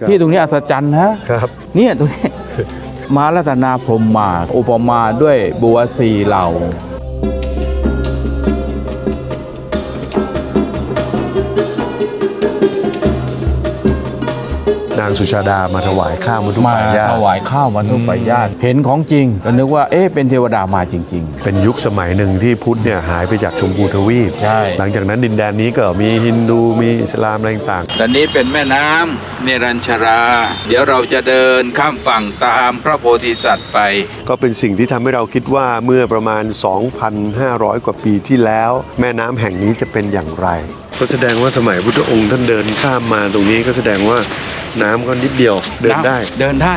ครับที่ตรงนี้อัศจรรย์นะครับเนี่ยตรงนี้มารัตนาพรหมมา อุปมาด้วยบัวสีเหล่า นางสุชาดามาถวายข้าวมัทุมาปายาถวายข้าวมาทุกปายาตเห็นของจริงก็นึกว่าเอ๊ะเป็นเทวดามาจริงเป็นยุคสมัยหนึ่งที่พุทธเนี่ยหายไปจากชมพูทวีป ใช่ หลังจากนั้นดินแดนนี้ก็มีฮินดูมีอิสลามอะไรต่างๆตอนนี้เป็นแม่น้ำเนรัญชรา เดี๋ยวเราจะเดินข้ามฝั่งตามพระโพธิสัตว์ไปๆก็เป็นสิ่งที่ทำให้เราคิดว่าเมื่อประมาณ 2,500 กว่าปีที่แล้ว แม่น้ำแห่งนี้จะเป็นอย่างไร ก็แสดงว่าสมัยพุทธองค์ท่านเดินข้ามมาตรงนี้ก็แสดงว่าน้ำก็นิดเดียวเดินได้ เดินได้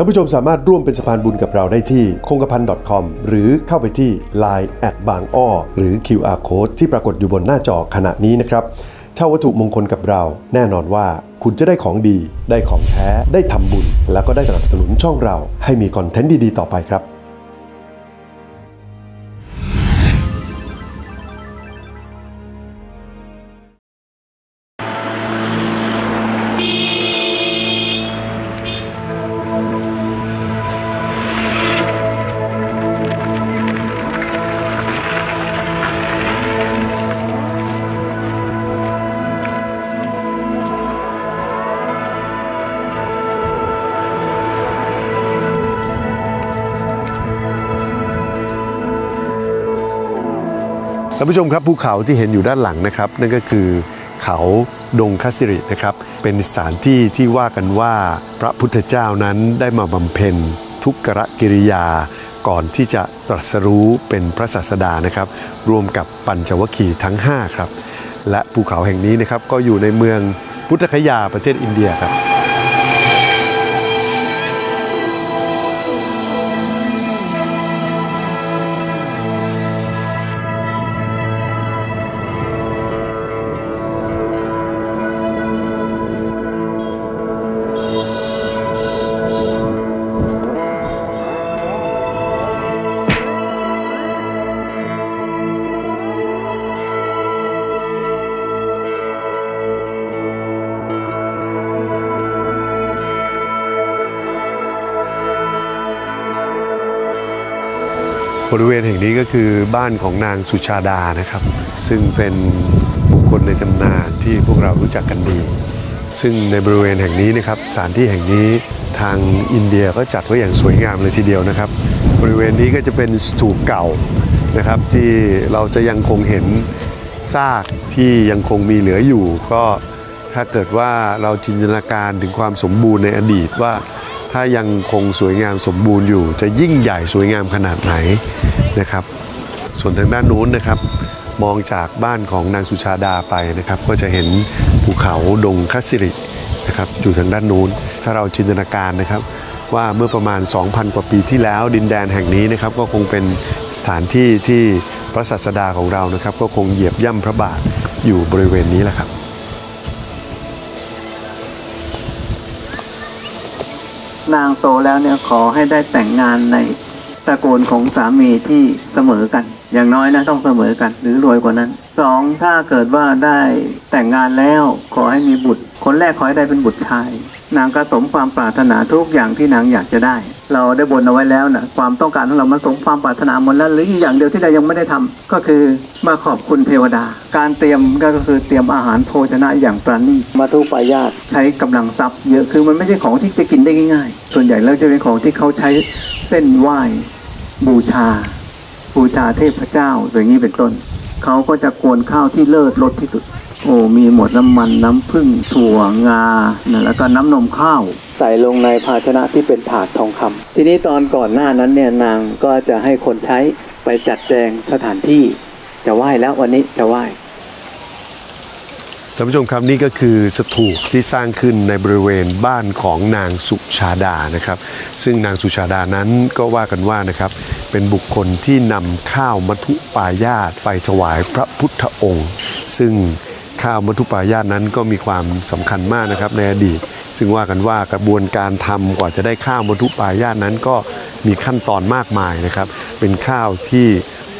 ท่านผู้ชมสามารถร่วมเป็นสะพานบุญกับเราได้ที่คงกระพัน .com หรือเข้าไปที่ Line แอดบางอ้อหรือ QR Code ที่ปรากฏอยู่บนหน้าจอขณะนี้นะครับเช่าวัตถุมงคลกับเรา แน่นอนว่าคุณจะได้ของดี ได้ของแท้ ได้ทำบุญ แล้วก็ได้สนับสนุนช่องเรา ให้มีคอนเทนต์ดีๆ ต่อไปครับ ท่านผู้ชมครับภูเขาที่เห็นอยู่ด้านหลังนะครับ นั่นก็คือเขาดงคัสิรินะครับ เป็นสถานที่ที่ว่ากันว่าพระพุทธเจ้านั้นได้มาบำเพ็ญทุกขกิริยาก่อนที่จะตรัสรู้เป็นพระศาสดานะครับ รวมกับปัญจวัคคีย์ทั้ง 5 ครับ และภูเขาแห่งนี้นะครับก็อยู่ในเมืองพุทธคยาประเทศอินเดียครับ ริเวณแห่งนี้ก็คือบ้านของนางสุชาดานะครับ ซึ่งเป็นบุคคลในตำนานที่พวกเรารู้จักกันดี ซึ่งในบริเวณแห่งนี้นะครับสถานที่แห่งนี้ทางอินเดียก็จัดไว้อย่างสวยงามเลยทีเดียวนะครับ บริเวณนี้ก็จะเป็นสถูปเก่านะครับที่เราจะยังคงเห็นซากที่ยังคงมีเหลืออยู่ ก็ถ้าเกิดว่าเราจินตนาการถึงความสมบูรณ์ในอดีตว่า ถ้ายังคงสวยงามสมบูรณ์อยู่ จะยิ่งใหญ่สวยงามขนาดไหนนะครับ ส่วนทางด้านนู้นนะครับ มองจากบ้านของนางสุชาดาไปนะครับ ก็จะเห็นภูเขาดงคัสสิรินะครับอยู่ทางด้านนู้น ถ้าเราจินตนาการนะครับว่าเมื่อประมาณ 2,000 กว่าปีที่แล้วดินแดนแห่งนี้นะครับก็คงเป็นสถานที่ที่พระศาสดาของเรานะครับ ก็คงเหยียบย่ำพระบาทอยู่บริเวณนี้แหละครับ นางโตแล้วเนี่ยขอให้ได้แต่งงานในตระกูลของสามีที่เสมอกัน อย่างน้อยนะต้องเสมอกันหรือรวยกว่านั้นสองถ้าเกิดว่าได้แต่งงานแล้วขอให้มีบุตร คนแรกขอให้ได้เป็นบุตรชาย นางก็สมความปรารถนาทุกอย่างที่นางอยากจะได้ เราได้บนเอาไว้แล้วนะความต้องการของเรามันสมความปรารถนาหมดแล้วหรืออีกอย่างเดียวที่เรายังไม่ได้ทำก็คือมาขอบคุณเทวดา การเตรียมก็คือเตรียมอาหารโภชนะอย่างประณีตมาทุปายาตใช้กำลังทรัพย์เยอะคือมันไม่ใช่ของที่จะกินได้ง่ายๆ ส่วนใหญ่แล้วจะเป็นของที่เขาใช้เส้นไหว้บูชา บูชาเทพเจ้าอย่างนี้เป็นต้นเขาก็จะกวนข้าวที่เลิศรสที่สุด โอ้มีหมดน้ำมันน้ำผึ้งถั่วงา แล้วก็น้ำนมข้าว ใส่ลงในภาชนะที่เป็นถาดทองคำทีนี้ตอนก่อนหน้านั้นเนี่ยนางก็จะให้คนใช้ไปจัดแจงสถานที่จะไหว้แล้ววันนี้จะไหว้ท่านผู้ชมครับนี่ก็คือสถูปที่สร้างขึ้นในบริเวณบ้านของนางสุชาดานะครับ ซึ่งนางสุชาดานั้นก็ว่ากันว่านะครับเป็นบุคคลที่นำข้าวมัทุปายาตไปถวายพระพุทธองค์ ซึ่งข้าวมัทุปายาตนั้นก็มีความสำคัญมากนะครับในอดีต ซึ่งว่ากันว่ากระบวนการทำกว่าจะได้ข้าวมรทุปายาตนั้นก็มีขั้นตอนมากมายนะครับ เป็นข้าวที่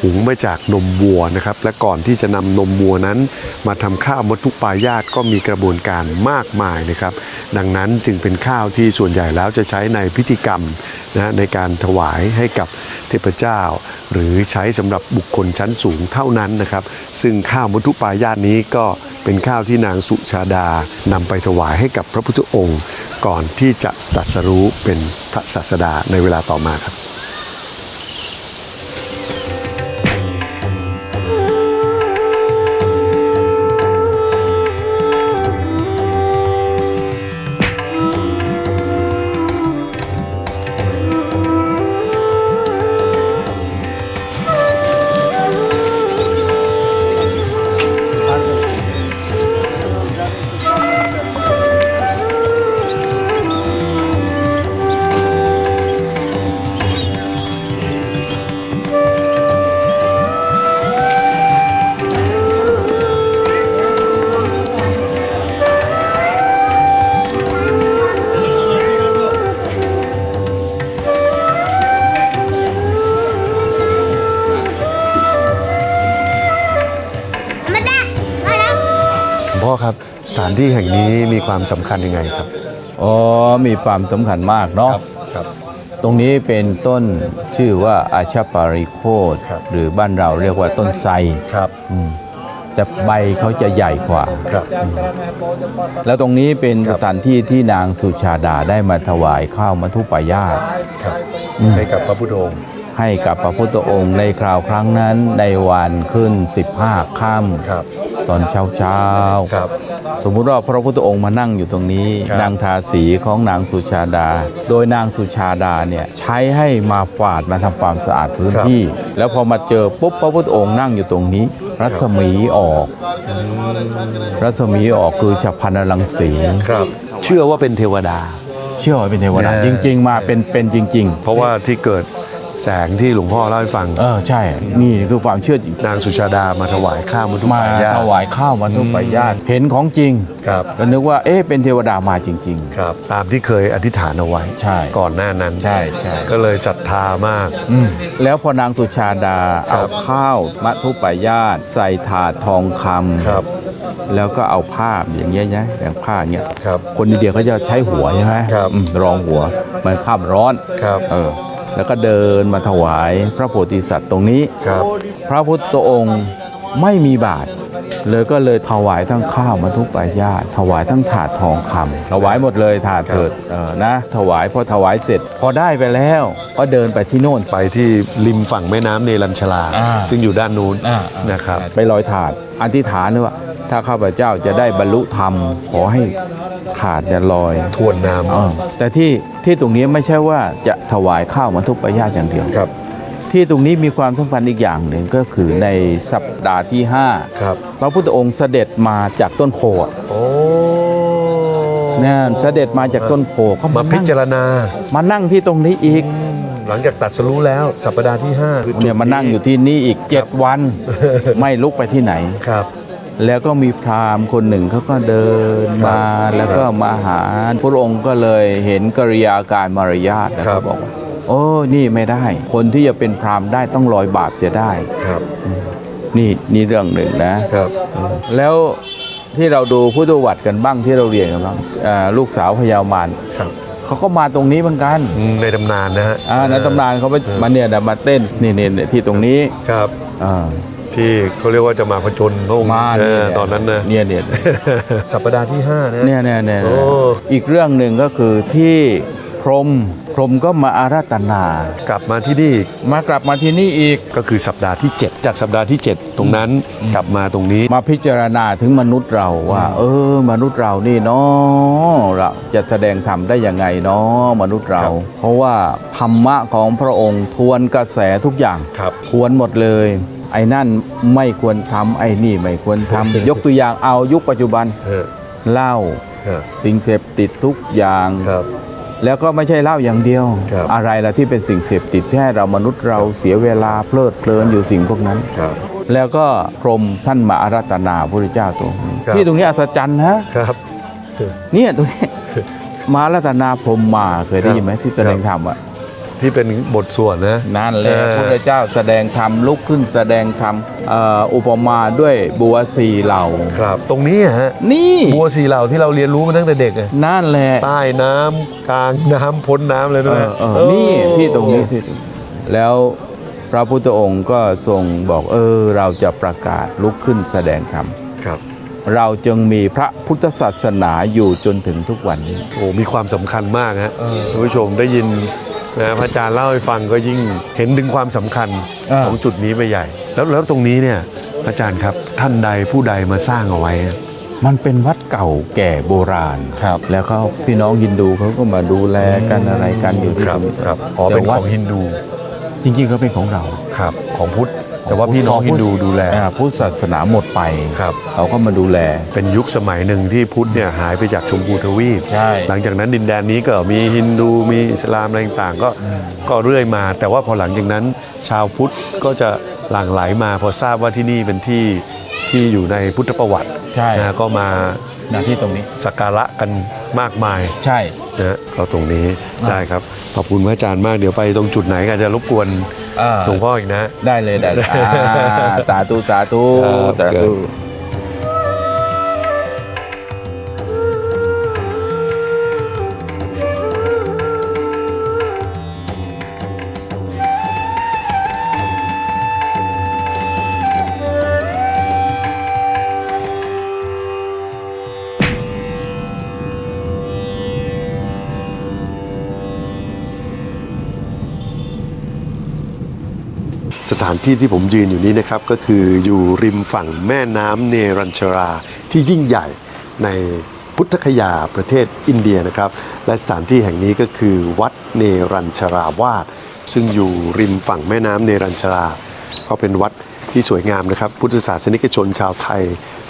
หุงมาจากนมวัวนะครับ และก่อนที่จะนำนมวัวนั้น มาทำข้าวมัทุปายาตก็มีกระบวนการมากมายนะครับ ดังนั้นจึงเป็นข้าวที่ส่วนใหญ่แล้วจะใช้ในพิธีกรรมนะในการถวายให้กับเทพเจ้า หรือใช้สำหรับบุคคลชั้นสูงเท่านั้นนะครับ ซึ่งข้าวมัทุปายาตนี้ก็เป็นข้าวที่นางสุชาดานำไปถวายให้กับพระพุทธองค์ ก่อนที่จะตรัสรู้เป็นพระศาสดาในเวลาต่อมาครับานที่แห่งนี้มีความสำคัญยังไงครับ อ๋อ มีความสำคัญมากเนาะ ครับ ตรงนี้เป็นต้นชื่อว่าอาชาปาริโคตครับ หรือบ้านเราเรียกว่าต้นไทรครับ อืมแต่ใบเขาจะใหญ่กว่า ครับ แล้วตรงนี้เป็นครัสบถานที่ที่นางสุชาดาได้มาถวายข้าวมัทุปายาต ครับ ให้กับพระพุทธองค์ ให้กับพระพุทธองค์ในคราวครั้งนั้นในวันขึ้น 15ค่ำครับตอนเช้าเช้าๆครับสมมุติว่าพระพุทธองค์มานั่งอยู่ตรงนี้ครับนางทาสีของนางสุชาดา โดยนางสุชาดาเนี่ยใช้ให้มาฝาดมาทำความสะอาดพื้นที่ แล้วพอมาเจอปุ๊บพระพุทธองค์นั่งอยู่ตรงนี้ รัศมีออก รัศมีออกคือฉับพลันรังสีครับเชื่อว่าเป็นเทวดา เชื่อว่าเป็นเทวดาแน่จริง ๆ มาเป็นเป็นจริงเพราะว่าที่เกิด แสงที่หลวงพ่อเล่าให้ฟังๆเออใช่ นี่คือความเชื่อจริงนางสุชาดามาถวายข้าวมัทุมาปายาตถวายข้าวมัทุปายาตเห็นของจริงครับก็นึกว่าเอ๊ะเป็นเทวดามาจริง ครับ ตามที่เคยอธิษฐานเอาไว้ ใช่ก่อนหน้านั้นๆใช่ใช่ ก็เลยศรัทธามากอืมแล้วพอนางสุชาดาครัเอาบ ข้าวมัทุปายาตใส่ถาดทองคำครับ แล้วก็เอาผ้าอย่างเงี้ยนะอย่างผ้าอย่างเงี้ยครับคนอินเดียเขาจะใช้หัวใช่ไหมครับอืมรองหัวมันข้ามร้อนครับ เออ แล้วก็เดินมาถวายพระโพธิสัตว์ตรงนี้ครับพระพุทธองค์ไม่มีบาท เลยก็เลยถวายทั้งข้าวมัทุปายาตถวายทั้งถาดทองคำถวายหมดเลยถาดเถิดเออนะ ถวายพอถวายเสร็จ พอได้ไปแล้ว ก็เดินไปที่โน่นไปที่ริมฝั่งแม่น้ำเนรัญชลาอ่าซึ่งอยู่ด้านนู้นอ่านะครับไปลอยถาดอธิษฐานด้วยว่าถ้าข้าพเจ้าจะได้บรรลุธรรม ขอให้ถาดจะลอยทวนน้เออแต่ที่ที่ตรงนี้ไม่ใช่ว่าจะถวายข้าวมัทุปายาตอย่างเดียวำครับ ที่ตรงนี้มีความสำคัญอีกอย่างหนึ่งก็คือในสัปดาห์ที่ครับ5พระพุทธองค์เสด็จมาจากต้นโพธิ์โอ้นั่นเสด็จมาจากต้นโพธิ์เขามามาพินั่งจารณา มานั่งที่ตรงนี้อีกหลังจากตัดสรู้แล้วสัปดาห์ที่5คือจุดเนี่ยมานั่งอยู่ที่นี่อีก 7 วัน ไม่ลุกไปที่ไหน ครับ แล้วก็มีพราหมณ์คนหนึ่งเขาก็เดินมาครับแล้วก็มาหาพระองค์ก็เลยเห็นกริยาการมารยาทแล้วครัก็บ บอกว่า โอ้นี่ไม่ได้ คนที่จะเป็นพราหมณ์ได้ต้องลอยบาปเสียได้ ครับ นี่นี่เรื่องหนึ่งนะ ครับ แล้วที่เราดูพุทธวัตรกันบ้างที่เราเรียนกันบ้างอ่าลูกสาวพญามารครับ เขาก็มาตรงนี้เหมือนกันอืมในตำนานนะฮะอ่าในตำนานเขาไปมาเนี่ยนะมาเต้นนี่นี่นี่ที่ตรงนี้ครับ อ่า ที่เขาเรียกว่าจะมาผจญพระองค์มาเอเนี่ยอตอนนั้นนะ เนี่ยเนี่ยสัปดาห์ที่ 5 นะ เนี่ยเนี่ยเนี่ยโอ้ อีกเรื่องหนึ่งก็คือที่ พรหมพรหมก็มาอาราธนา กลับมาที่นี่อีกมากลับมาที่นี่อีก ก็คือสัปดาห์ที่ 7 จากสัปดาห์ที่ 7 ตรงนั้นกลับมาตรงนี้ มาพิจารณาถึงมนุษย์เราว่า เออ มนุษย์เรานี่เนาะเราจะแสดงธรรมได้ยังไงเนาะมนุษย์เรา ครับเพราะว่าธรรมะของพระองค์ทวนกระแสทุกอย่างครับ ทวนหมดเลย ไอ้นั่นไม่ควรทำไอ้นี่ไม่ควรทำ ยกตัวอย่างเอายุคปัจจุบันเออเหล้าครับสิ่งเสพติดทุกอย่าง ครับ แล้วก็ไม่ใช่เหล้าอย่างเดียว ครับอะไรล่ะที่เป็นสิ่งเสพติดที่ให้เรามนุษย์เราเสียเวลาเพลิดเพลินอยู่สิ่งพวกนั้น ครับแล้วก็พรหมท่านมาอารัตนาพระพุทธเจ้าตรงนี้ครับ ที่ตรงนี้อัศจรรย์นะ ครับ เนี่ยตรงนี้ มาอารัตนาพรหมมาเคยได้ยินไหมที่แสดงธรรมอะ ที่เป็นบทสวดนะ นั่นแหละเออพระพุทธเจ้าแสดงธรรมลุกขึ้นแสดงธรรมเอ่ออุปมาด้วยบัวสี่เหล่าครับ ตรงนี้ฮะนี่บัวสีเหล่าที่เราเรียนรู้มาตั้งแต่เด็กอะนั่นแหละใต้น้ำกลางน้ำพ้นน้ำเลยเอด้วยอเออนี่ที่ตรงนี้ที่ตรงนี้แล้วพระพุทธองค์ก็ทรงบอกเออเราจะประกาศลุกขึ้นแสดงธรรมครับเราจึงมีพระพุทธศาสนาอยู่จนถึงทุกวันนี้ โอ้ มีความสำคัญมากฮะท่านผู้ชมได้ยิน นะพระอาจารย์เล่าให้ฟังก็ยิ่งเห็นถึงความสำคัญอ่าของจุดนี้ไปใหญ่ แล้วแล้วตรงนี้เนี่ยพระอาจารย์ครับท่านใดผู้ใดมาสร้างเอาไว้ฮะมันเป็นวัดเก่าแก่โบราณครับ แล้วก็พี่น้องฮินดูเขาก็มาดูแลกันอะไรกันอยู่ที่ตรงนี้ครับอ๋อแต่เป็นขวัดองฮินดู จริงๆก็เป็นของเราครับของพุทธ แต่ว่าพี่น้องฮินดูดูแล อ่าพุทธศาสนาหมดไปครับ เขาก็มาดูแล เป็นยุคสมัยหนึ่งที่พุทธเนี่ยหายไปจากชมพูทวีปใช่ หลังจากนั้นดินแดนนี้ก็มีฮินดูมีอิสลามอะไรต่างๆก็ก็เรื่อยมา แต่ว่าพอหลังจากนั้น ชาวพุทธก็จะหลั่งไหลมา พอทราบว่าที่นี่เป็นที่ที่อยู่ในพุทธประวัติใช่ นะก็มาหน้าที่ตรงนี้ สักการะกันมากมาย ใช่ นะฮะก็ตรงนี้อ่าได้ครับขอบคุณพระอาจารย์มากเดี๋ยวไปตรงจุดไหนก็จะรบกวนอ่าหลวงพ่ออีกนะ ได้เลยได้เลยอ่าสาธุสาธุครับสาธุ สถานที่ที่ผมยืนอยู่นี้นะครับก็คืออยู่ริมฝั่งแม่น้ำเนรัญชรา ที่ยิ่งใหญ่ในพุทธคยาประเทศอินเดียนะครับ และสถานที่แห่งนี้ก็คือวัดเนรัญชราวาสซึ่งอยู่ริมฝั่งแม่น้ำเนรัญชรา ก็เป็นวัดที่สวยงามนะครับ พุทธศาสนิกชนชาวไทย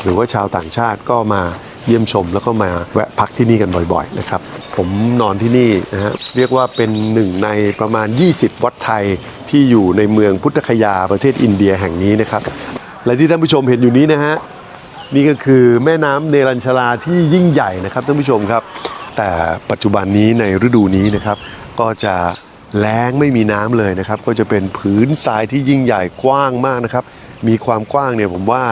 หรือว่าชาวต่างชาติก็มา เยี่ยมชม แล้วก็มาแวะพักที่นี่กันบ่อยๆนะครับผมนอนที่นี่นะฮะเรียกว่าเป็นหนึ่งในประมาณ 20 วัดไทยที่อยู่ในเมืองพุทธคยาประเทศอินเดียแห่งนี้นะครับและที่ท่านผู้ชมเห็นอยู่นี้นะฮะนี่ก็คือแม่น้ำเนรัญชราที่ยิ่งใหญ่นะครับท่านผู้ชมครับ แต่ปัจจุบันนี้ในฤดูนี้นะครับ ก็จะแล้งไม่มีน้ำเลยนะครับ ก็จะเป็นผืนทรายที่ยิ่งใหญ่กว้างมากนะครับ มีความกว้างเนี่ยผมว่า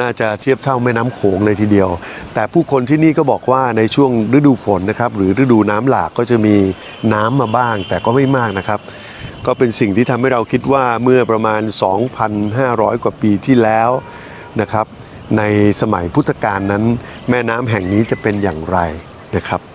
น่าจะเทียบเท่าแม่น้ำโขงเลยทีเดียว แต่ผู้คนที่นี่ก็บอกว่าในช่วงฤดูฝนนะครับ หรือฤดูน้ำหลากก็จะมีน้ำมาบ้าง แต่ก็ไม่มากนะครับ ก็เป็นสิ่งที่ทำให้เราคิดว่าเมื่อประมาณ 2,500 กว่าปีที่แล้วนะครับ ในสมัยพุทธกาลนั้น แม่น้ำแห่งนี้จะเป็นอย่างไรนะครับ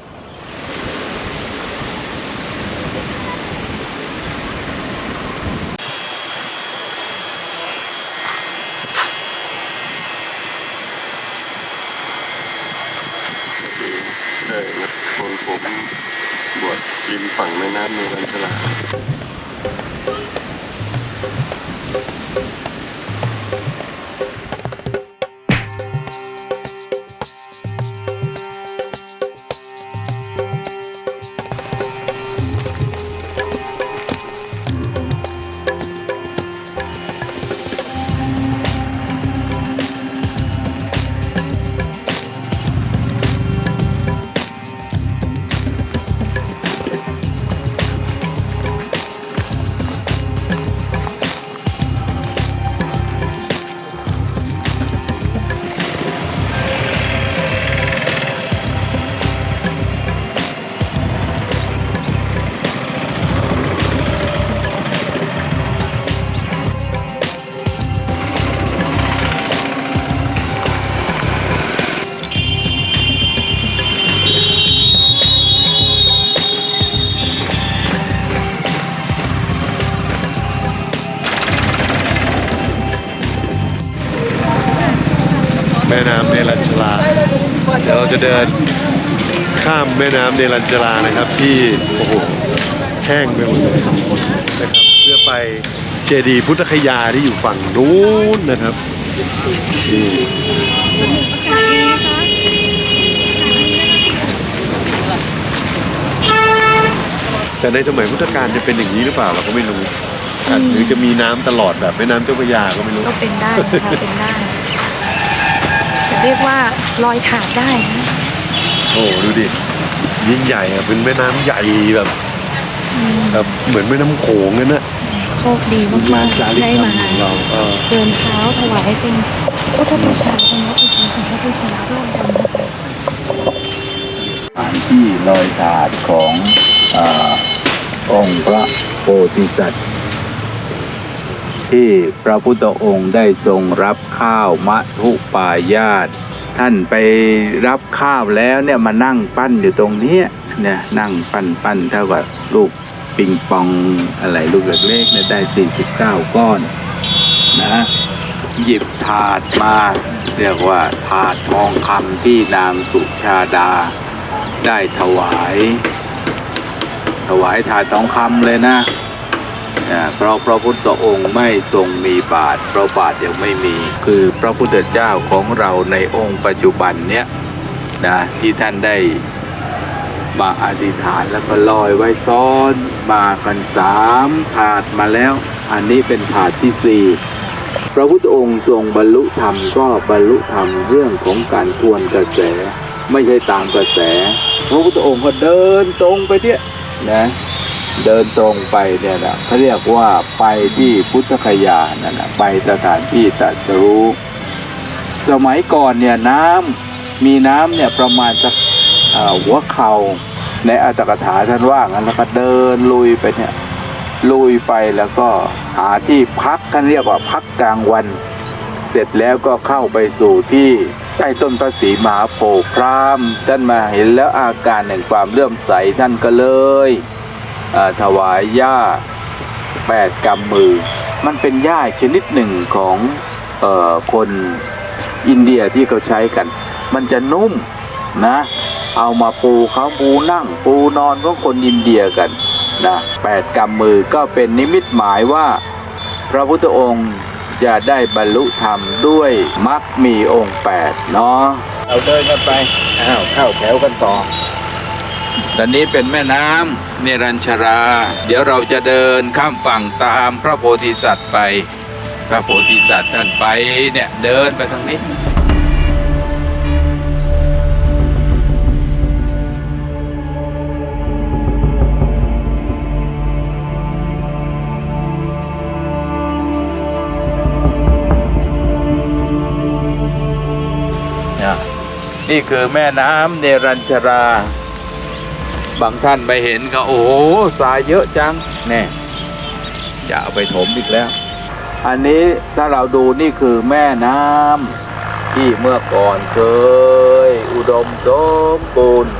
จะเดินข้ามแม่น้ำเนรัญชรานะครับ ที่โอ้โหแห้งไปหมดเลยนะครับเพื่อไปเจดีย์พุทธคยาที่อยู่ฝั่งนู้นนะครับนี่แต่ในสมัยพุทธกาลจะเป็นอย่างนี้หรือเปล่าเราก็ไม่รู้หรือจะมีน้ำตลอดแบบแม่น้ำเจ้าพระยาก็ไม่รู้ ก็เป็นได้นะคะเป็นได้ เรียกว่ารอยถาดได้นะโอ้ดูดิยิ่งใหญ่อะเป็นแม่น้ำใหญ่แบบอืมแบบเหมือนแม่น้ำโขงนั่นนะโชคดีมากๆได้มาของเราเออเดินเท้าถวายเป็นพุทธบูชาเป็นวัตถุของพระพุทธเจ้าร่วมกันนะคะสถานที่ลอยถาดของอาองค์พระโพธิสัตว์ ที่พระพุทธองค์ได้ทรงรับข้าวมะทุปายาตท่านไปรับข้าวแล้วเนี่ยมานั่งปั้นอยู่ตรงนี้เนี่ยนั่งปั้นปั้นเท่ากับลูกปิงปองอะไรลูกเล็กๆเนี่ยได้ 49 ก้อนนะหยิบถาดมา เรียกว่าถาดทองคำที่นางสุชาดา ได้ถวาย ถวายถาดทองคำเลยนะ เพราะพระพุทธองค์ไม่ทรงมีบาทเพราะบาทยังไม่มี คือพระพุทธเจ้าของเราในองค์ปัจจุบันเนี้ยนะที่ท่านได้มาอธิษฐานแล้วก็ลอยไว้ซ้อนมากันสามถาดมาแล้ว อันนี้เป็นถาดที่สี่พระพุทธองค์ทรงบรรลุธรรมก็บรรลุธรรมเรื่องของการทวนกระแส ไม่ใช่ตามกระแส พระพุทธองค์ก็เดินตรงไปเนี่ยนะ เดินตรงไปเนี่ยนะเขาเรียกว่าไปที่พุทธคยานั่นนะไปสถานที่ตรัสรู้สมัยก่อนเนี่ยน้ำมีน้ำเนี่ยประมาณสักหัวเข่าในอัตถกถาท่านว่างั้นแล้วก็เดินลุยไปเนี่ยลุยไปแล้วก็หาที่พักกันเรียกว่าพักกลางวัน เสร็จแล้วก็เข้าไปสู่ที่ใต้ต้นพระศรีมหาโพธิ์พรามท่านมาเห็นแล้วอาการแห่งความเลื่อมใสท่านก็เลย ถวายหญ้าแปดกำมือ มันเป็นหญ้าชนิดหนึ่งของออคนอินเดียที่เขาใช้กัน มันจะนุ่มนะ เอามาปูเขาปูนั่ง ปูนอนของคนอินเดียกันนะแปดกำมือก็เป็นนิมิตหมายว่า พระพุทธองค์จะได้บรรลุธรรมด้วยมรรคมีองค์แปดเนาะเราเดินกันไปอ้าวเข้าแถวกันต่อ ตอนนี้เป็นแม่น้ำเนรัญชรา เดี๋ยวเราจะเดินข้ามฝั่งตามพระโพธิสัตว์ไป พระโพธิสัตว์ท่านไปเนี่ยเดินไปทางนี้นะนี่คือแม่น้ำเนรัญชรา บางท่านไปเห็นก็โอ้โหทรายเยอะจังแน่อย่าเอาไปถมอีกแล้ว อันนี้ถ้าเราดูนี่คือแม่น้ำที่เมื่อก่อนเคย อุดมสมบูรณ์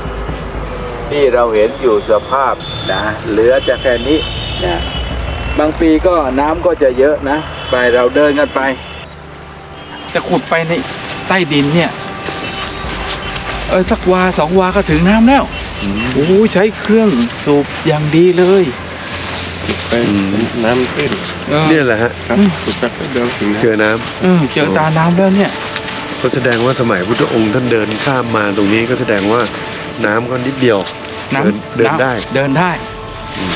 ที่เราเห็นอยู่สภาพนะเหลือจะแค่นี้นะบางปีก็น้ำก็จะเยอะนะ ไปเราเดินกันไป จะขุดไปในใต้ดินเนี่ย เออสักวาสองวาก็ถึงน้ำแล้ว โอ้ยใช้เครื่องสูบอย่างดีเลยไปน้ำตื้นเออเนี่ยแหละฮะครับสุดสักเดียวถึงนะเจอน้ำเออเจอตาน้ำแล้วเนี่ย ก็แสดงว่าสมัยพุทธองค์ท่านเดินข้ามมาตรงนี้ก็แสดงว่าน้ำก็นิดเดียวน้เดินำเดินได้ เดินได้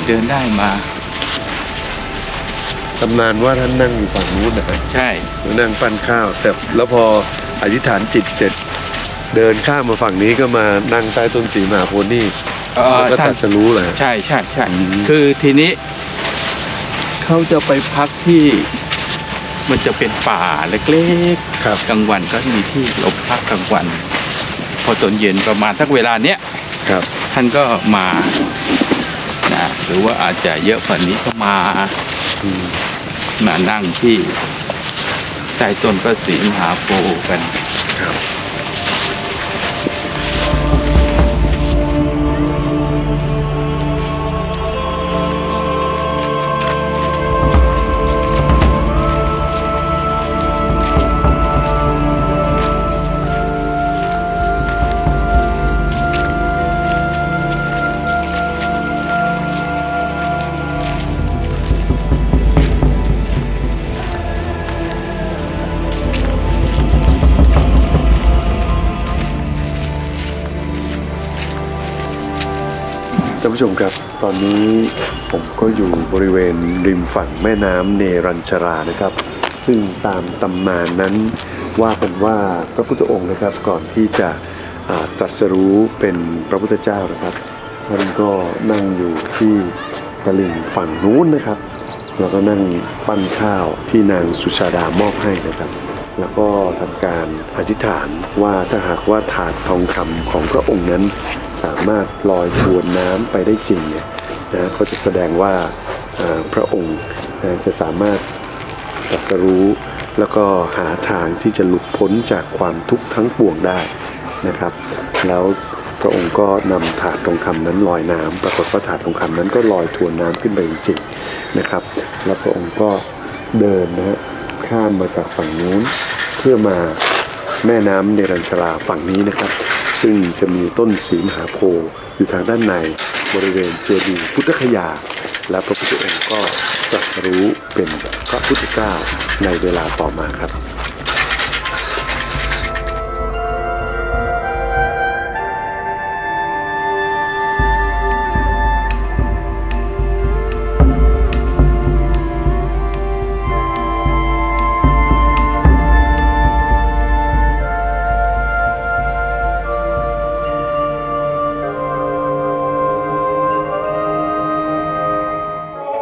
เดินได้มาตำนานว่าท่านนั่งอยู่ฝั่งนู้นนะฮะใช่แล้วนั่งปั้นข้าว แต่แล้วพออธิษฐานจิตเสร็จ เดินข้ามมาฝั่งนี้ก็มานั่งใต้ต้นสีมหาโพธิ์นี่เออแล้วก็ท่าตันดสรู้เลย ใช่ใช่ใช่อืม คือทีนี้เขาจะไปพักที่มันจะเป็นป่าเล็กครับ ๆกลางวันก็มีที่หลบพักกลางวัน พอตอนเย็นประมาณทักเวลาเนี้ย ครับ ท่านก็มานะหรือว่าอาจจะเยอะกว่านี้ก็มาอืม มานั่งที่ใต้ต้นพระศรีมหาโพธิ์กันครับานผู้ชมครับ ตอนนี้ผมก็อยู่บริเวณริมฝั่งแม่น้ำเนรัญชรานะครับ ซึ่งตามตำนานนั้นว่ากันว่าพระพุทธองค์นะครับก่อนที่จะตรัสรู้เป็นพระพุทธเจ้านะครับท่านก็นั่งอยู่ที่ตลิ่งฝั่งนู้นนะครับ แล้วก็นั่งปั้นข้าวที่นางสุชาดามอบให้นะครับ แล้วก็ทำการอธิษฐานว่าถ้าหากว่าถาดทองคำของพระองค์นั้น สามารถลอยทวนน้ำไปได้จริงเนี่ยนะก็จะแสดงว่าพระองค์จะสามารถตรัสรู้แล้วก็หาทางที่จะหลุดพ้นจากความทุกข์ทั้งปวงได้นะครับ แล้วพระองค์ก็นำถาดทองคำนั้นลอยน้ำปรากฏว่าถาดทองคำนั้นก็ลอยทวนน้ำขึ้นไปจริงๆนะครับ แล้วพระองค์ก็เดินนะฮะ ข้ามมาจากฝั่งนู้น เพื่อมาแม่น้ำเนรัญชราฝั่งนี้นะครับ ซึ่งจะมีต้นสีมหาโพธิ์อยู่ทางด้านในบริเวณเจดีย์พุทธคยา และพระพุทธองค์ก็ตรัสรู้เป็นพระพุทธเจ้าในเวลาต่อมาครับ